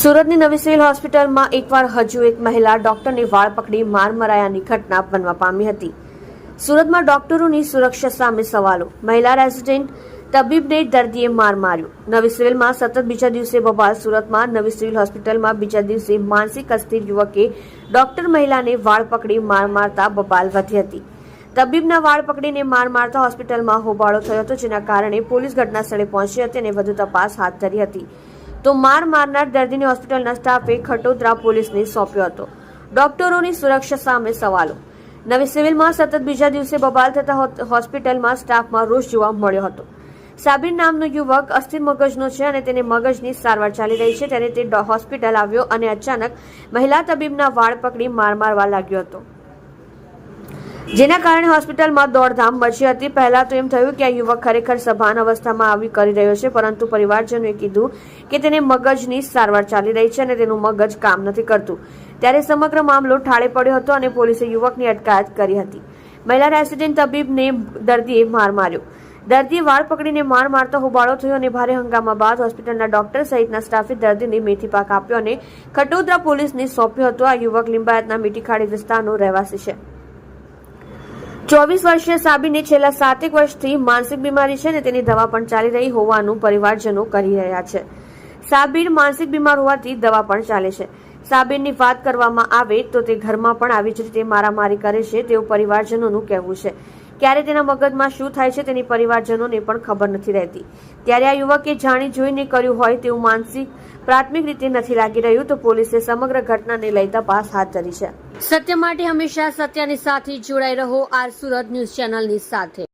સુરતની નવી સિવિલ હોસ્પિટલમાં એકવાર હજુ એક મહિલા ડોક્ટરની વાળ પકડી માર મરાયાની ઘટના બનવા પામી હતી. સુરતમાં ડોક્ટરોની સુરક્ષા સામે સવાલો. મહિલા રેસિડેન્ટ તબીબને દર્દીએ માર માર્યો. નવી સિવિલમાં સતત બીજા દિવસે બબાલ. સુરતમાં નવી સિવિલ હોસ્પિટલમાં બીજા દિવસે માનસિક અસ્થિર યુવકે ડોક્ટર મહિલાને વાળ પકડી માર મારતા બબાલ વધી હતી. તબીબના વાળ પકડીને માર મારતા હોસ્પિટલમાં હોબાળો થયો હતો, જેના કારણે પોલીસ ઘટના સ્થળે પહોંચી હતી અને વધુ તપાસ હાથ ધરી હતી. તો માર મારનાર દર્દીને હોસ્પિટલના સ્ટાફે ખટોદરા પોલીસને સોંપ્યો હતો. ડોક્ટરોની સુરક્ષા સામે સવાલો. નવી સિવિલમાં સતત બીજા દિવસે બબાલ થતા હોસ્પિટલમાં સ્ટાફમાં રોષ જોવા મળ્યો હતો. સાબિર નામનો યુવક અસ્થિર મગજનો છે અને તેને મગજની સારવાર ચાલી રહી છે, ત્યારે તે હોસ્પિટલ આવ્યો અને અચાનક મહિલા તબીબના વાળ પકડી માર મારવા લાગ્યો હતો. જેના કારણે હોસ્પિટલમાં દોડધામ મચી હતી. પહેલા તો એમ થયું કે આ યુવક ખરેખર સભાન અવસ્થામાં આવી કરી રહ્યો છે, પરંતુ પરિવારજનોએ કીધું કે તેને મગજની સારવાર ચાલી રહી છે અને તેનું મગજ કામ નથી કરતું. ત્યારે સમગ્ર મામલો ઠાળે પડ્યો હતો અને પોલીસે યુવકની અટકાયત કરી હતી. મહિલા રેસિડેન્ટ તબીબને દર્દીએ માર માર્યો. દર્દીએ વાળ પકડીને માર મારતો હોબાળો થયો અને ભારે હંગામા બાદ હોસ્પિટલના ડોક્ટર સહિતના સ્ટાફે દર્દીને મેથી પાક આપ્યો અને ખટોદરા પોલીસને સોંપ્યો હતો. આ યુવક લિંબાયતના મીઠીખાડી વિસ્તારનો રહેવાસી છે. ચોવીસ વર્ષીય સાબીને છેલ્લા સાતેક વર્ષથી માનસિક બીમારી છે અને તેની દવા પણ ચાલી રહી હોવાનું પરિવારજનો કરી રહ્યા છે. સાબીર માનસિક બીમાર હોવાથી દવા પણ ચાલે છે. સાબીરની વાત કરવામાં આવે તો તે ઘરમાં પણ આવી જ રીતે મારામારી કરે છે તેવું પરિવારજનોનું કહેવું છે. ક્યારે તેના મગજમાં શું થાય છે તેની પરિવારજનોને પણ ખબર નથી રહેતી. ત્યારે આ યુવકે જાણી જોઈને કર્યું હોય તેવું માનસિક, પ્રાથમિક રીતે નથી લાગી રહ્યું તો પોલીસે સમગ્ર ઘટનાને લઈ તપાસ હાથ ધરી છે. સત્ય માટે હંમેશા સત્યની સાથે જોડાઈ રહો આર સુરત ન્યૂઝ ચેનલની સાથે.